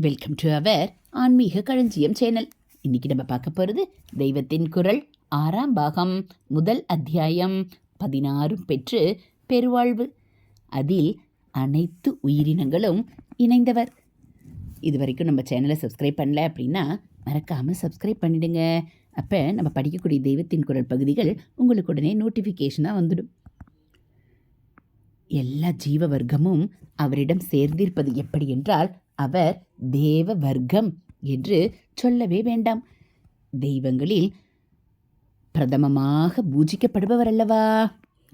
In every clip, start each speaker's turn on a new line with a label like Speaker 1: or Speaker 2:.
Speaker 1: Welcome to our ஆன்மீக களஞ்சியம் channel இன்னைக்கு நம்ம பார்க்க போகிறது தெய்வத்தின் குரல் ஆறாம் பாகம் முதல் அத்தியாயம் பதினாறும் பெற்று பெருவாழ்வு. அதில் அனைத்து உயிரினங்களும் இணைந்தவர். இது வரைக்கும் நம்ம சேனலை சப்ஸ்கிரைப் பண்ணல அப்படின்னா மறக்காமல் சப்ஸ்கிரைப் பண்ணிடுங்க. அப்போ நம்ம படிக்கக்கூடிய தெய்வத்தின் குரல் பகுதிகள் உங்களுக்கு உடனே நோட்டிஃபிகேஷனாக வந்துடும். எல்லா ஜீவ வர்க்கமும் அவரிடம் சேர்ந்திருப்பது எப்படி என்றால் அவர் தேவ வர்க்கம் என்று சொல்லவே வேண்டாம். தெய்வங்களில் பிரதமமாக பூஜிக்கப்படுபவர் அல்லவா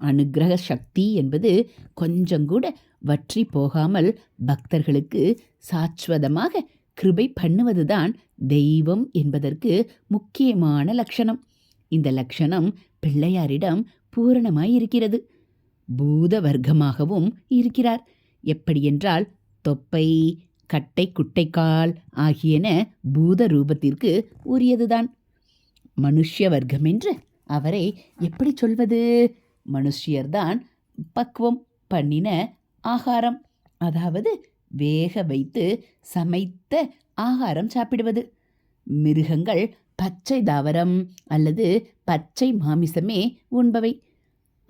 Speaker 1: அனுக்கிரக சக்தி என்பது கொஞ்சம் கூட வற்றி போகாமல் பக்தர்களுக்கு சாஸ்வதமாக கிருபை பண்ணுவதுதான் தெய்வம் என்பதற்கு முக்கியமான லட்சணம். இந்த லட்சணம் பிள்ளையாரிடம் பூரணமாய் இருக்கிறது பூத வர்க்கமாகவும் இருக்கிறார். எப்படியென்றால் தொப்பை கட்டை குட்டைக்கால் ஆகியன பூத ரூபத்திற்கு உரியதுதான். மனுஷ்ய வர்க்கம் என்று அவரை எப்படி சொல்வது? மனுஷியர்தான் பக்குவம் பண்ணின ஆகாரம். அதாவது வேக வைத்து சமைத்த ஆகாரம் சாப்பிடுவது. மிருகங்கள் பச்சை தாவரம் அல்லது பச்சை மாமிசமே உண்பவை.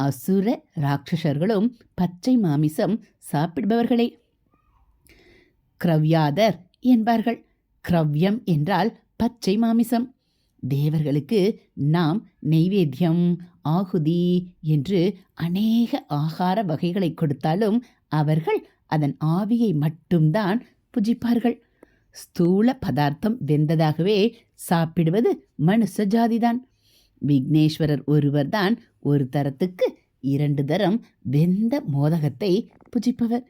Speaker 1: அசுர ராட்சசர்களும் பச்சை மாமிசம் சாப்பிடுபவர்களே. கிரவ்யாதர் என்பார்கள். கிரவ்யம் என்றால் பச்சை மாமிசம். தேவர்களுக்கு நாம் நெய்வேத்தியம் ஆகுதி என்று அநேக ஆகார வகைகளை கொடுத்தாலும் அவர்கள் அதன் ஆவியை மட்டும்தான் புஜிப்பார்கள். ஸ்தூல பதார்த்தம் வெந்ததாகவே சாப்பிடுவது மனுஷ ஜாதிதான். விக்னேஸ்வரர் ஒருவர்தான் ஒரு தரத்துக்கு இரண்டு தரம் வெந்த மோதகத்தை புஜிப்பவர்.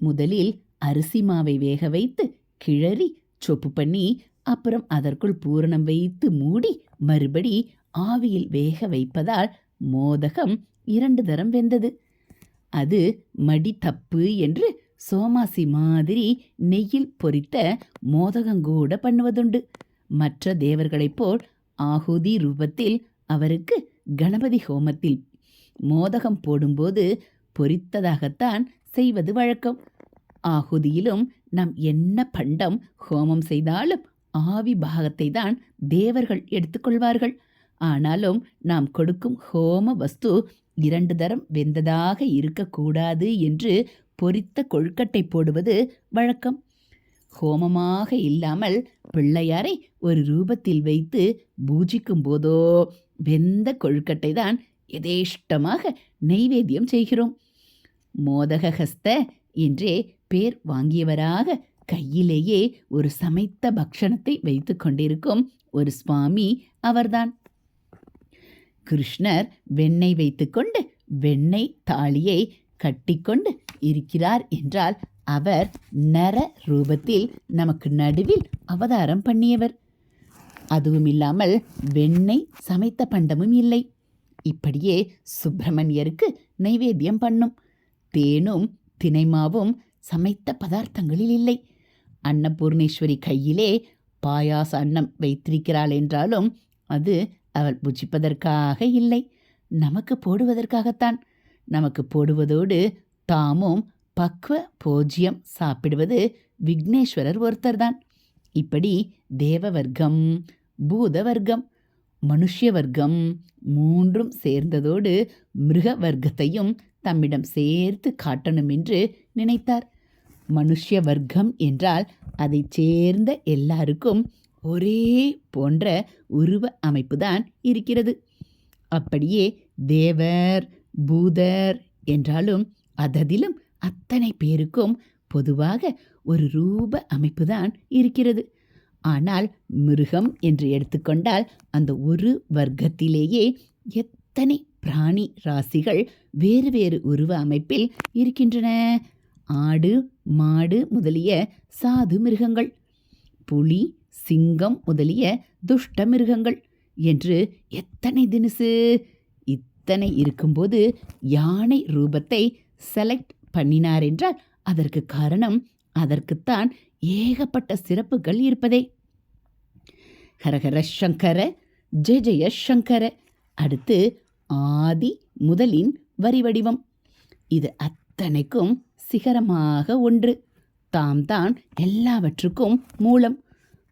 Speaker 1: முதலில் அரிசி மாவை வேக வைத்து கிளறி சொப்பு பண்ணி அப்புறம் அதற்குள் பூரணம் வைத்து மூடி மறுபடி ஆவியில் வேக வைப்பதால் மோதகம் இரண்டு தரம் வெந்தது. அது மடி தப்பு என்று சோமாசி மாதிரி நெய்யில் பொரித்த மோதகங்கூட பண்ணுவதுண்டு. மற்ற தேவர்களைப் போல் ஆகுதி ரூபத்தில் அவருக்கு கணபதி ஹோமத்தில் மோதகம் போடும்போது பொரித்ததாகத்தான் செய்வது வழக்கம். ஆகுதியிலும் நாம் என்ன பண்டம் ஹோமம் செய்தாலும் ஆவி பாகத்தை தான் தேவர்கள் எடுத்துக்கொள்வார்கள். ஆனாலும் நாம் கொடுக்கும் ஹோம வஸ்து இரண்டு தரம் வெந்ததாக இருக்கக்கூடாது என்று பொரித்த கொழுக்கட்டை போடுவது வழக்கம். ஹோமமாக இல்லாமல் பிள்ளையாரை ஒரு ரூபத்தில் வைத்து பூஜிக்கும் போதோ வெந்த கொழுக்கட்டை தான் எதேஷ்டமாக நெய்வேத்தியம் செய்கிறோம். மோதகஹஸ்த என்றே பேர் வாங்கியவராக கையிலேயே ஒரு சமைத்த பக்ஷணத்தை வைத்து கொண்டிருக்கும் ஒரு சுவாமி அவர்தான். கிருஷ்ணர் வெண்ணெய் வைத்துக்கொண்டு வெண்ணெய் தாலியை கட்டிக்கொண்டு இருக்கிறார் என்றால் அவர் நர ரூபத்தில் நமக்கு நடுவில் அவதாரம் பண்ணியவர். அதுவும் இல்லாமல் வெண்ணெய் சமைத்த பண்டமும் இல்லை. இப்படியே சுப்பிரமணியருக்கு நைவேத்தியம் பண்ணும். தேனும் தினைமாவும் சமைத்த பதார்த்தங்களில் இல்லை. அன்னபூர்ணேஸ்வரி கையிலே பாயாச அன்னம் வைத்திருக்கிறாள் என்றாலும் அது அவள் புஜிப்பதற்காக இல்லை. நமக்கு போடுவதற்காகத்தான். நமக்கு போடுவதோடு தாமும் பக்வ போஜ்யம் சாப்பிடுவது விக்னேஸ்வரர் ஒருத்தர்தான். இப்படி தேவ வர்க்கம் பூத வர்க்கம் மனுஷ்ய வர்க்கம் மூன்றும் சேர்ந்ததோடு மிருக வர்க்கத்தையும் தம்மிடம் சேர்த்து காட்டணும் என்று நினைத்தார். மனுஷ்ய வர்க்கம் என்றால் அதைச் சேர்ந்த எல்லாருக்கும் ஒரே போன்ற உருவ அமைப்பு தான் இருக்கிறது. அப்படியே தேவர் பூதர் என்றாலும் அததிலும் அத்தனை பேருக்கும் பொதுவாக ஒரு ரூப அமைப்பு தான் இருக்கிறது. ஆனால் மிருகம் என்று எடுத்துக்கொண்டால் அந்த ஒரு வர்க்கத்திலேயே எத்தனை பிராணி ராசிகள் வேறு வேறு உருவ அமைப்பில் இருக்கின்றன? ஆடு மாடு முதலிய சாது மிருகங்கள் புலி சிங்கம் முதலிய துஷ்ட மிருகங்கள் என்று எத்தனை தினுசு? இத்தனை இருக்கும்போது யானை ரூபத்தை செலக்ட் பண்ணினார் என்றால் அதற்கு காரணம் அதற்குத்தான் ஏகப்பட்ட சிறப்புகள் இருப்பதே. ஹரஹர சங்கர ஜெய ஜெய சங்கர. அடுத்து ஆதி முதலின் வரி வடிவம் இது அத்தனைக்கும் சிகரமாக ஒன்று. தாம் தான் எல்லாவற்றுக்கும் மூலம்.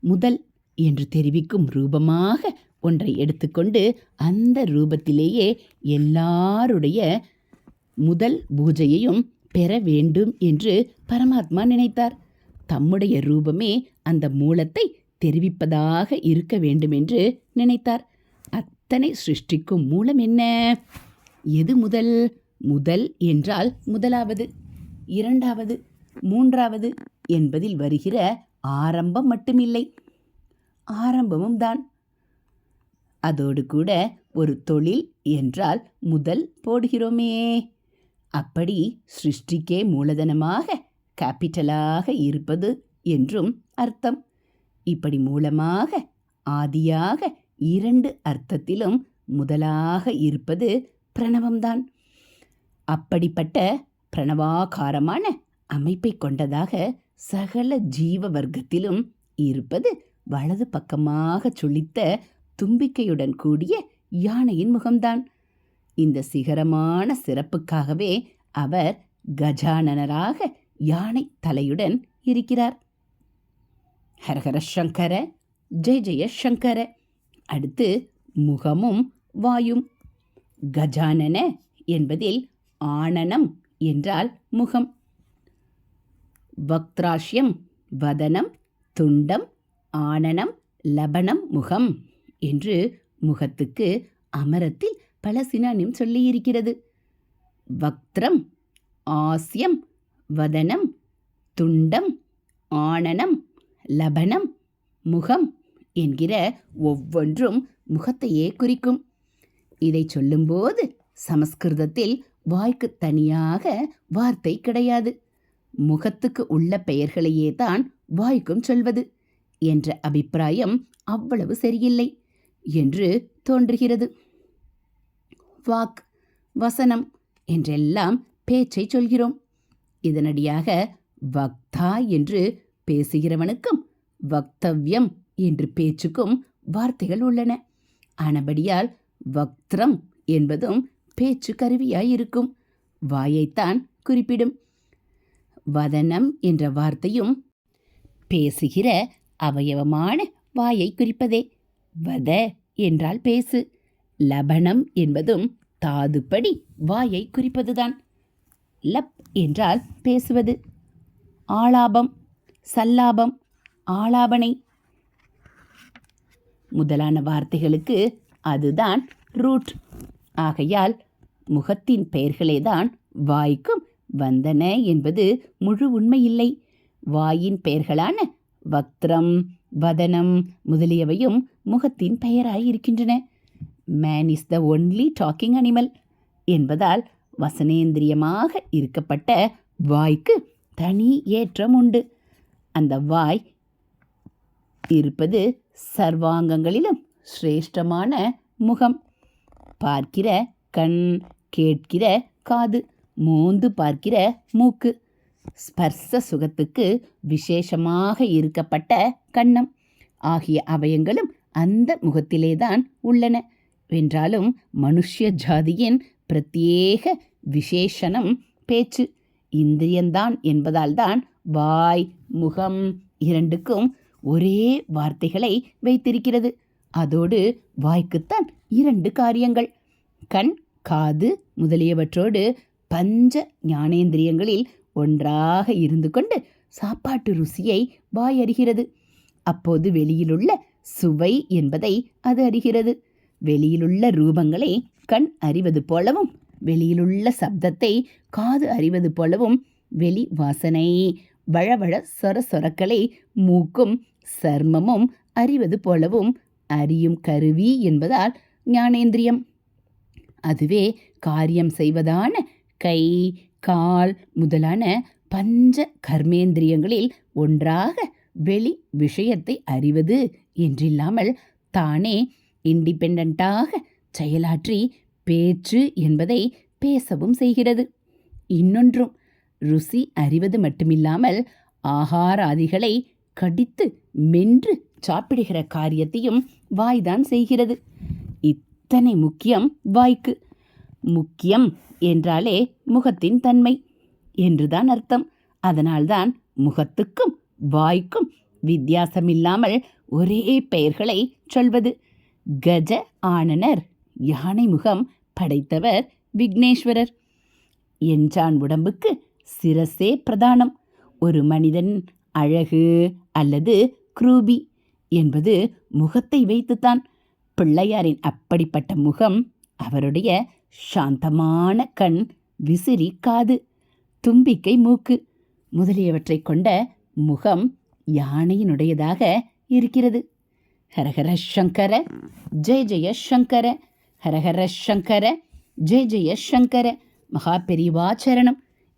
Speaker 1: முதல் என்று தெரிவிக்கும் ரூபமாக ஒன்றை எடுத்துக்கொண்டு அந்த ரூபத்திலேயே எல்லாருடைய முதல் பூஜையையும் பெற வேண்டும் என்று பரமாத்மா நினைத்தார். தம்முடைய ரூபமே அந்த மூலத்தை தெரிவிப்பதாக இருக்க வேண்டும் என்று நினைத்தார். அத்தனை சிருஷ்டிக்கும் மூலம் என்ன? எது முதல்? முதல் என்றால் முதலாவது. இரண்டாவது மூன்றாவது என்பதில் வருகிற ஆரம்பம் மட்டுமில்லை. ஆரம்பமும் தான். அதோடு கூட ஒரு தொழில் என்றால் முதல் போடுகிறோமே. அப்படி சிருஷ்டிக்கே மூலதனமாக கேபிட்டலாக இருப்பது என்றும் அர்த்தம். இப்படி மூலமாக ஆதியாக இரண்டு அர்த்தத்திலும் முதலாக இருப்பது பிரணவம்தான். அப்படிப்பட்ட பிரணவாகாரமான அமைப்பை கொண்டதாக சகல ஜீவ வர்க்கத்திலும் இருப்பது வலது பக்கமாக சுழித்த தும்பிக்கையுடன் கூடிய யானையின் முகம்தான். இந்த சிகரமான சிறப்புக்காகவே அவர் கஜானனராக யானை தலையுடன் இருக்கிறார். ஹரஹர சங்கர ஜெய ஜெய சங்கர. அடுத்து முகமும் வாயும். கஜானன என்பதில் ஆனனம் என்றால் முகம். வக்திராஷ்யம் வதனம் துண்டம் ஆனனம் லபனம் முகம் என்று முகத்துக்கு அமரத்தில் பல சினானியம் சொல்லியிருக்கிறது. வக்திரம் ஆஸ்யம் வதனம் துண்டம் ஆனனம் லபனம் முகம் என்கிற ஒவ்வொன்றும் முகத்தையே குறிக்கும். இதை சொல்லும்போது சமஸ்கிருதத்தில் வாய்க்கு தனியாக வார்த்தை கிடையாது. முகத்துக்கு உள்ள பெயர்களையே தான் வாய்க்கும் சொல்வது. என்ற அபிப்பிராயம் அவ்வளவு சரியில்லை என்று தோன்றுகிறது. வாக் வசனம் என்றெல்லாம் பேச்சை சொல்கிறோம். இதனடியாக வக்தா என்று பேசுகிறவனுக்கும் வக்தவ்யம் என்று பேச்சுக்கும் வார்த்தைகள் உள்ளன. ஆனபடியால் வக்திரம் என்பதும் பேச்சு கருவியாயிருக்கும். வாயைத்தான் குறிப்பிடும். வதனம் என்ற வார்த்தையும் பேசுகிற அவயவமான வாயை குறிப்பதே. வத என்றால் பேசு. லபனம் என்பதும் தாதுப்படி வாயை குறிப்பதுதான். லப் என்றால் பேசுவது. ஆலாபம் சல்லாபம் ஆலாபனை முதலான வார்த்தைகளுக்கு அதுதான் ரூட். ஆகையால் முகத்தின் பெயர்களேதான் வாய்க்கும் வந்தன என்பது முழு உண்மையில்லை. வாயின் பெயர்களான வக்திரம் வதனம் முதலியவையும் முகத்தின் பெயராயிருக்கின்றன man is the only talking animal என்பதால் வசனேந்திரியமாக இருக்கப்பட்ட வாய்க்கு தனி ஏற்றம் உண்டு. அந்த வாய் இருப்பது சர்வாங்கங்களிலும் சிரேஷ்டமான முகம். பார்க்கிற கண் கேட்கிற காது மோந்து பார்க்கிற மூக்கு. ஸ்பர்ச சுகத்துக்கு விசேஷமாக இருக்கப்பட்ட கண்ணம். ஆகிய அவயங்களும் அந்த முகத்திலேதான் உள்ளன. வென்றாலும் மனுஷ்ய ஜாதியின் பிரத்யேக விசேஷனம் பேச்சு. இந்திரியந்தான் என்பதால்தான் வாய் முகம் இரண்டுக்கும் ஒரே வார்த்தைகளை வைத்திருக்கிறது. அதோடு வாய்க்குத்தான் இரண்டு காரியங்கள். கண் காது முதலியவற்றோடு பஞ்ச ஞானேந்திரியங்களில் ஒன்றாக இருந்து கொண்டு சாப்பாட்டு ருசியை வாய் அறிகிறது. அப்போது வெளியிலுள்ள சுவை என்பதை அது அறிகிறது. வெளியிலுள்ள ரூபங்களை கண் அறிவது போலவும் வெளியிலுள்ள சப்தத்தை காது அறிவது போலவும் வெளி வாசனை வழவழ சொர சொரக்களை மூக்கும் சர்மமும் அறிவது போலவும் அறியும் கருவி என்பதால் ஞானேந்திரியம். அதுவே காரியம் செய்வதான கை கால் முதலான பஞ்ச கர்மேந்திரியங்களில் ஒன்றாக வெளி விஷயத்தை அறிவது என்றில்லாமல் தானே இண்டிபெண்டாக செயலாற்றி பேச்சு என்பதை பேசவும் செய்கிறது. இன்னொன்றும் ருசி அறிவது மட்டுமில்லாமல் ஆகாராதிகளை கடித்து மென்று சாப்பிடுகிற காரியத்தையும் வாய்தான் செய்கிறது. இத்தனை முக்கியம் வாய்க்கு. முக்கியம் என்றாலே முகத்தின் தன்மை என்றுதான் அர்த்தம். அதனால்தான் முகத்துக்கும் வாய்க்கும் வித்தியாசமில்லாமல் ஒரே பெயர்களை சொல்வது. கஜ ஆனனர் யானை முகம் படைத்தவர் விக்னேஸ்வரர். என்றான் உடம்புக்கு சிரசே பிரதானம். ஒரு மனிதன் அழகு அல்லது குரூபி. என்பது முகத்தை வைத்துத்தான். பிள்ளையாரின் அப்படிப்பட்ட முகம் அவருடைய சாந்தமான கண் விசிறி காது தும்பிக்கை மூக்கு முதலியவற்றை கொண்ட முகம் யானையினுடையதாக இருக்கிறது. ஹரஹர சங்கர ஜெய ஜெய சங்கர ஹரஹர சங்கர ஜெய ஜெய சங்கர மகா பெரிவாச்சரணம்